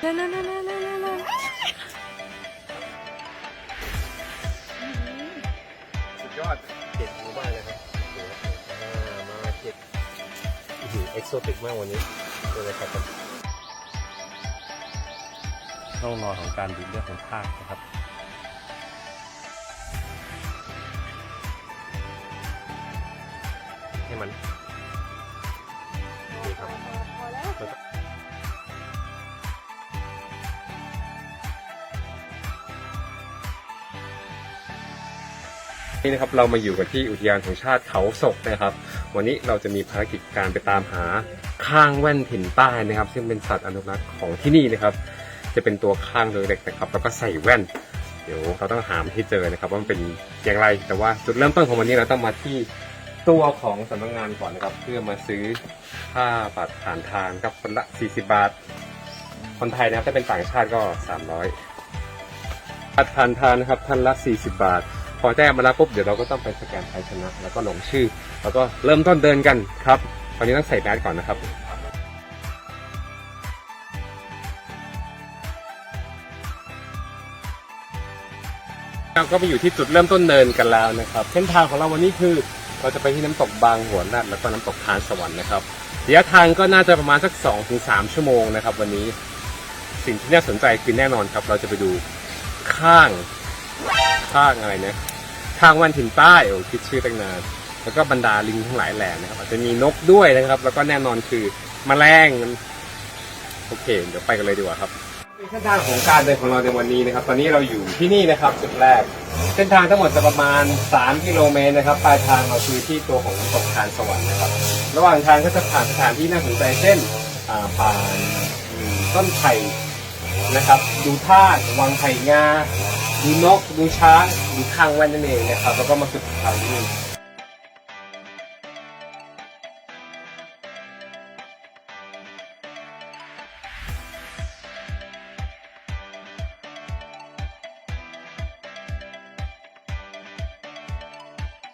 เร็วเร็วเร็วเร็วเร็วเร็วสุดยอดเจ็ดหมู่บ้านเลยครับโอ้ามาเจ็ดเอ็กโซติกมากวันนี้เป็นไรครับช่องนอนของการดูดเลือดของทากนะครับให้มันนี่ครับ นี่นะครับเรามาอยู่กันที่อุทยานแห่งชาติเขาศกนะครับ วันนี้เราจะมีภารกิจการไปตามหาข้างแว่นถิ่นใต้นะครับ ซึ่งเป็นสัตว์อนุรักษ์ของที่นี่นะครับ จะเป็นตัวข้างโดยเล็กนะครับ แล้วก็ใส่แว่น เดี๋ยวเราต้องหามันให้เจอนะครับ ว่ามันเป็นอย่างไรแต่ว่าจุดเริ่มต้นของวันนี้เราต้องมาที่ตัวของสำนักงานก่อนนะครับ เพื่อมาซื้อค่าบัตรผ่านทางครับคนละ 40 บาท คนไทยนะครับถ้าเป็นต่างชาติก็ 300บัตรผ่านทางนะครับท่านละ 40 บาท อแจ้งมาแล้วปุ๊บเดี๋ยวเราก็ต้องไปสแกนไทยชนะ แล้วก็ลงชื่อ แล้วก็เริ่มต้นเดินกันครับตอนนี้ต้องใส่แมสก่อนนะครับเราก็มาอยู่ที่จุดเริ่มต้นเนินกันแล้วนะครับ เส้นทางของเราวันนี้คือเราจะไปที่น้ำตกบางหัวนาดแล้วก็น้ำตกทานสวรรค์นะครับระยะทางก็น่าจะประมาณสัก2-3ถึงชั่วโมงนะครับ วันนี้สิ่งที่น่าสนใจคือแน่นอนครับ เราจะไปดูข้างข้างอะไรนะ ข้างวันถิ่นใต้โอ้คิดชื่อตั้งนานแล้วก็บรรดาลิงทั้งหลายแหล่นะครับอาจจะมีนกด้วยนะครับ แล้วก็แน่นอนคือแมลงโอเค เดี๋ยวไปกันเลยดีกว่าครับเส้นทางของการเดินของเราในวันนี้นะครับ ตอนนี้เราอยู่ที่นี่นะครับจุดแรก เส้นทางทั้งหมดจะประมาณ 3 กิโลเมตรนะครับปลายทางเราคือที่ตัวของน้ำตกทานสวรรค์นะครับ ระหว่างทางก็จะผ่านสถานที่น่าสนใจเช่นอ่าผ่านต้นไผ่นะครับ ดูท่าวังไผ่งา ดูนกดูช้างดูทางแว่นนั่นเองนะครับแล้วก็มาสุดทางที่นี่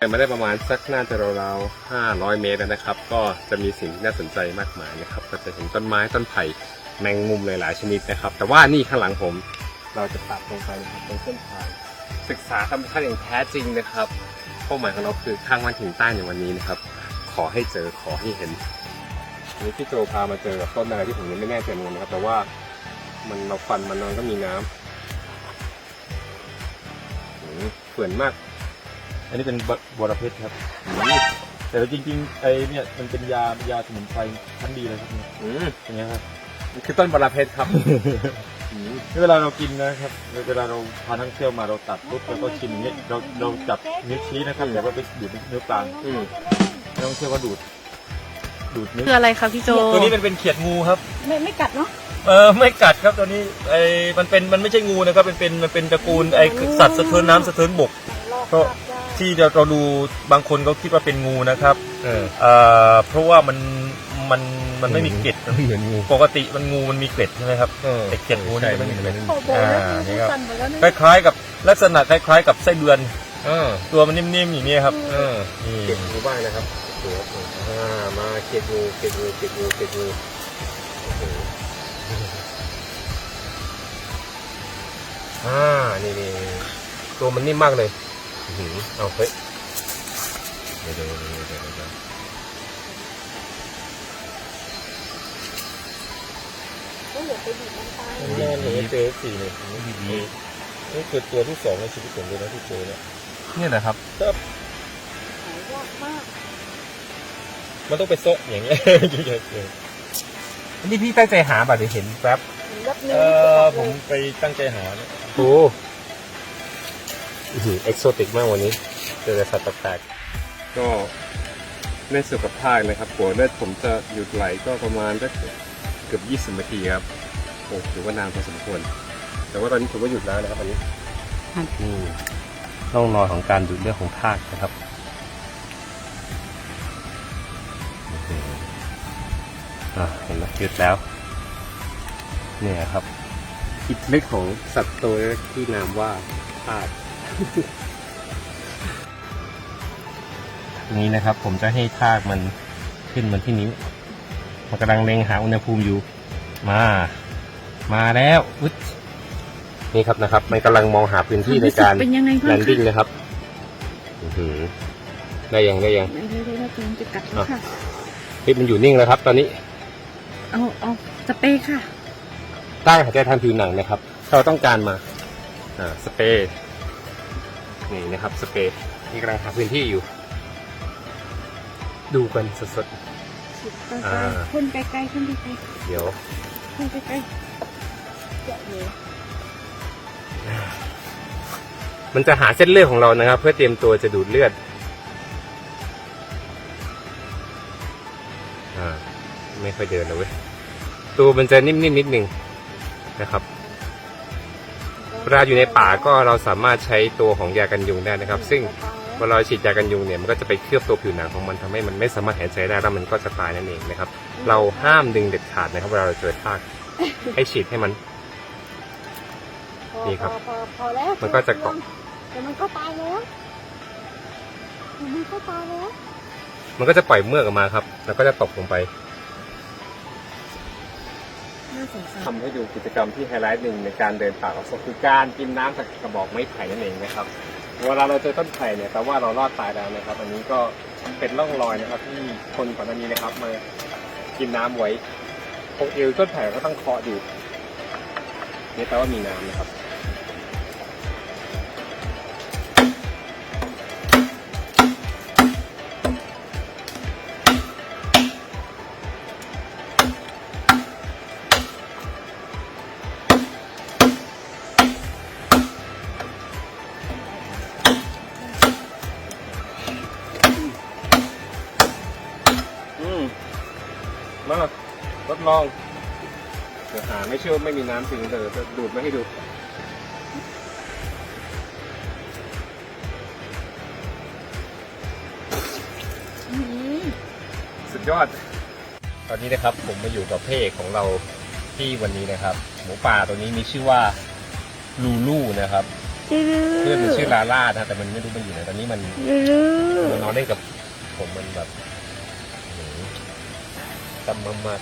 ไปมาได้ประมาณสักน่าจะราวๆ500 เมตรแล้วนะครับ ก็จะมีสิ่งที่น่าสนใจมากมายนะครับ ก็จะเห็นต้นไม้ต้นไผ่แมงมุมหลายๆชนิดนะครับ แต่ว่านี่ข้างหลังผม เราจะตัดลงไปนะครับตรงเส้นทางศึกษาธรรมชาติอย่างแท้จริงนะครับเป้าหมายของเราคือข้างวันถึงใต้ในวันนี้นะครับ ขอให้เจอขอให้เห็นวันนี้พี่โจพามาเจอกับต้นอะไรที่ผมยังไม่แน่ใจเหมือนกันนะครับ แต่ว่ามันเราฟันมันมันก็มีน้ำอืมเปื่อนมาก อันนี้เป็นบวรเพชรครับ แต่จริงๆไอเนี่ยมันเป็นยายาสมุนไพรชั้นดีเลยครับเนี่ยอืมอย่างเงี้ยครับ มันคือต้นบาราเพชรครับอืม เวลาเรากินนะครับ เวลาเราพานักเที่ยวมาเราตัดปุ๊บแล้วก็กินอย่างเงี้ยเราเราจับนิ้วชี้นะครับแต่ว่าไปดูดนิ้วกลางอืมนักท่องเที่ยวก็ดูด ดูดนิ้วคืออะไรคะพี่โจตัวนี้เป็นเป็นเขียดงูครับ ไม่ไม่กัดเนาะเออไม่กัดครับตัวนี้ไอมันเป็นมันไม่ใช่งูนะครับมันเป็นมันเป็นตระกูลไอสัตว์สะเทินน้ำสะเทินบกเพราะที่เราเราดูบางคนเขาคิดว่าเป็นงูนะครับเออเอ่อเพราะว่ามันมัน มันไม่มีเกล็ดนะเหมือนงู ปกติมันงูมันมีเกล็ดใช่ไหมครับเออแต่เขียดงูนี่ใช่ไม่มีเกล็ด โอ้โหอ่าแล้วนี่ครับสั่นหมดแล้วคเนี่ยล้ายๆกับลักษณะคล้ายๆกับไส้เดือน เออตัวมันนิ่มๆอย่างนี้ครับเออนี่เก็บงูบ้างนะครับโอ้โหอ่ามาเก็บงูเก็บงูเก็บงูเก็บงูโอ้โหอ่านี่นี่ตัวมันนิ่มมากเลยอื้อหือเอาเฮ้ยเดี๋ยวเดี๋ยวเดี๋ยวเดี๋ยว เดี๋ยวก็เหลือไปบีบมันตายแน่เลยเจอสี่เลยนี่นี่คือตัวที่สองในชีวิตผมเลยนะที่เจอเนี่ยเนี่ยแหละครับครับหายากมากมันต้องไปโซะอย่างเงี้ยอันนี้พี่ตั้งใจหาบัตรเห็นแป๊บรับเอเนื้ออจะผกัดมเลยไปตั้งใจหาเนี่ยโอ้เอ็กโซติกมากวันนี้เจอแต่สัตว์แปลกๆก็ในสุขภาพนะครับหัวเลือดผมจะหยุดไหลก็ประมาณสักเกือบ 20นาทีครับ โอ้ถือว่านานพอสมควร แต่ว่าตอนนี้ถือว่าหยุดแล้วนะครับตอนนี้นี่ร่องรอยของการดูดเลือดของทากนะครับอ่าเห็นไหมหยุดแล้ว เนี่ยครับ อิทธิฤทธิ์ของสัตว์ตัวที่นามว่าทากนี้นะครับ ผมจะให้ทากมันขึ้นมาที่นิ้ว มันกำลังเล็งหาอุณหภูมิอยู่ มา มาแล้วอุ๊ยนี่ครับนะครับ มันกำลังมองหาพื้นที่ในการเป็นยังไงบ้างแลนดิ้งคะนะครับอื้อหือได้ยังได้ยัง เดี๋ยวเดี๋ยวเดี๋ยวจะกัดแล้วค่ะเฮ้ยมันอยู่นิ่งแล้วครับ ตอนนี้เอาเอาสเปรย์ค่ะตั้งหายใจทางผิวหนังนะครับถ้าเราต้องการมาอ่าสเปรย์นี่นะครับ สเปรย์นี่กำลังหาพื้นที่อยู่ ดูกันสดสุดไกลอ่า ๆพ่นไกลๆพ่นไกลๆเดี๋ยวๆพ่นไกลๆ เจาะเลยมันจะหาเส้นเลือดของเรานะครับ เพื่อเตรียมตัวจะดูดเลือดอ่าไม่ค่อยเดินเลยเว้ยตัวมันจะนิ่มๆนิดนึงนะครับเวลาอยู่ในป่าก็เราสามารถใช้ตัวของยากันยุงได้นะครับ ซึ่งเวลาเราฉีดยากันยุงเนี่ยมันก็จะไปเคลือบตัวผิวหนังของมันทำให้มันไม่สามารถหายใจได้แล้วมันก็จะตายนั่นเองนะครับ เราห้ามดึงเด็ดขาดนะครับเวลาเราเจอทากให้ฉีดให้มันพอ นี่ครับพอพอพอแล้วมันก็จะเกาะแต่มันก็ตายแล้วมันก็ตายแล้วมันก็จะปล่อยเมือกออกมาครับ แล้วก็จะตกลงไปน่าสงสารทำให้ดูกิจกรรมที่ไฮไลท์หนึ่งในการเดินป่าของศพคือการกินน้ำจากกระบอกไม้ไผ่นั่นเองนะครับเวลาเราเจอต้นไผ่เนี่ยแต่ว่าเรารอดตายแล้วนะครับ อันนี้ก็เป็นร่องรอยนะครับ ที่คนก่อนหน้านี้นะครับมากินน้ำไว้ตรงเอวต้นไผ่ก็ต้องเคาะอยู่นี่แปลว่ามีน้ำนะครับ อืมมาทดลองเดี๋ยวหาไม่เชื่อว่าไม่มีน้ำจริงเดี๋ยวจะดูดมาให้ดูอืมสุดยอด ตอนนี้นะครับผมมาอยู่กับเพเอกของเราที่วันนี้นะครับ หมูป่าตัวนี้มีชื่อว่าลูลูนะครับเพื่อนมันชื่อลาล่านะแต่มันไม่รู้มันอยู่ไหนตอนนี้มันลื้อมันนอนเล่นกับผมมันแบบโอ้โห จำมามาก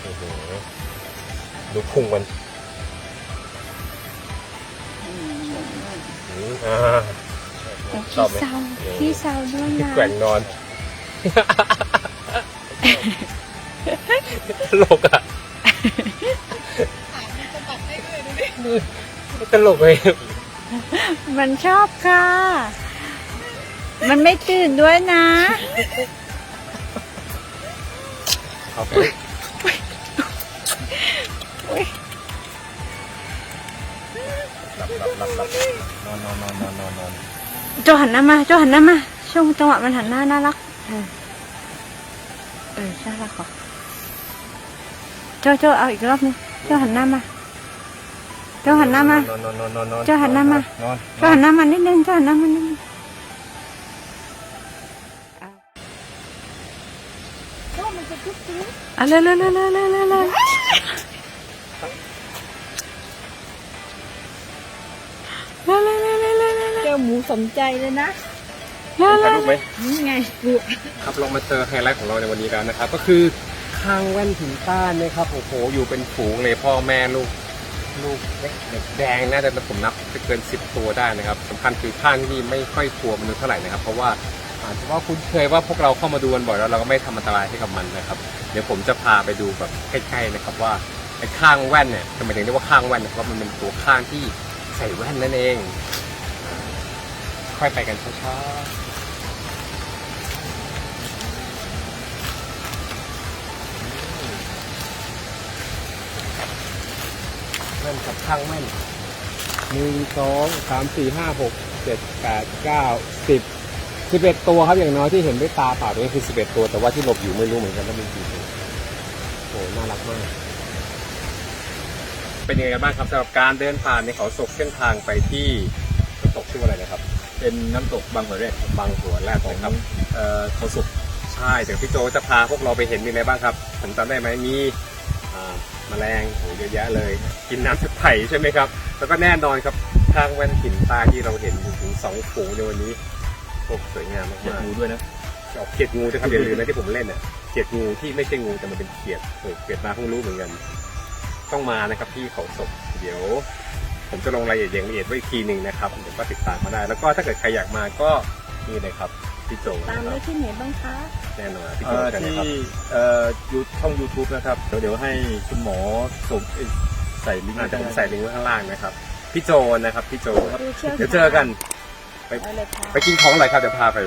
โอ้โหดูพุงมันอืมอ่าชอบไหมพี่สาวพี่สาวด้วยนะแกว่งนอนตลกอะตลกเลย มันชอบค่ะ มันไม่ตื่นด้วยนะ เอาไปอุ๊ยหลับหลับหลับหลับนอนนอนนอนนอนนอนนอนโจหันหน้ามาโจหันหน้ามาช่วงจังหวะมันหันหน้าน่ารักเออเออน่ารักเหรอโจโจเอาอีกรอบนึงโจหันหน้ามาโจหันหน้ามา นอนนอนนอนนอนนอนเจ้าหันหน้ามานอน โจหันหน้ามานิดนึงโจหันหน้ามานิดนึง อะเร็วเร็วเร็วเร็วเร็วเร็วเจ้าหมูสมใจเลยนะถ่ายรูปไหมนี่ไงดูครับลองมาเจอไฮไลท์ของเราในวันนี้กันนะครับ ก็คือข้างแว่นถึงต้านนะครับโอ้โหอยู่เป็นฝูงเลยพ่อแม่ลูกลูกเล็กแดงน่าจะผมนับเกิน 10 ตัวได้นะครับสำคัญคือข้างที่นี่ไม่ค่อยกลัวมนุษย์เท่าไหร่นะครับ เพราะว่า อาจจะว่าคุ้นเคยว่าพวกเราเข้ามาดูกันบ่อยแล้วเราก็ไม่ทำอันตรายให้กับมันนะครับ เดี๋ยวผมจะพาไปดูแบบใกล้ๆนะครับว่าไอ้ข้างแว่นเนี่ยทำไมถึงเรียกว่าข้างแว่นเนี่ยเพราะมันเป็นตัวข้างที่ใส่แว่นนั่นเองค่อยไปกันช้าๆ แว่นกับข้างแว่นหนึ่งสองสามสี่ห้าหกเจ็ดแปดเก้าสิบ สิบเอ็ดตัวครับอย่างน้อยที่เห็นด้วยตาเปล่าตรงนี้คือสิบเอ็ดตัวแต่ว่าที่หลบอยู่ไม่รู้เหมือนกันว่ามีกี่ตัวโอ้น่ารักมาก เป็นยังไงกันบ้างครับสำหรับการเดินผ่านในเขาศกเส้นทางไปที่น้ำตกชื่อว่าอะไรนะครับ เป็นน้ำตกบางหัวแรกบางหัวแรกนะครับเอ่อเขาสุกใช่แต่พี่โจจะพาพวกเราไปเห็นมีอะไรบ้างครับผมจำได้ไหมมีอ่าแมลงโอ้เยอะแยะเลย กินน้ำจากไผ่ใช่ไหมครับ แล้วก็แน่นอนครับข้างแว่นหินตาที่เราเห็นอยู่ถึงสองฝูงในวันนี้ โอ้สวยงามเห็ดมากงูด้วยนะ ๆออกเขียดงูนะครับอย่าลืมนะที่ผมเล่นอะเขียดงูที่ไม่ใช่งูแต่มันเป็นเขียดเออเขียดมาเพิ่งรู้เหมือนกันก็ต้องมานะครับที่เขาศกเดี๋ยว ผมจะลงรายละเอียดอย่างละเอียดไว้อีกทีหนึ่งนะครับเดี๋ยวก็ติดตามมาได้ แล้วก็ถ้าเกิดใครอยากมาก็นี่เลยครับพี่โจตามนะคได้รับที่ไหนบ้างคะ แน่นอนพี่โจเอ่อกันนะที่ครับ เอ่อยูช่อง YouTube นะครับเดี๋ยวเดี๋ยวให้คุณหมอส่งเอ้ยใส่ลิงก์อาจจะผมใส่ลิงก์ไว้ข้างล่างนะครับ พี่โจนะครับ พี่โจครับผู้เชี่ยวชาญเดี๋ยวเจอกัน เอาเลยค่ะ ไปกินของอะไรครับเดี๋ยวพาไป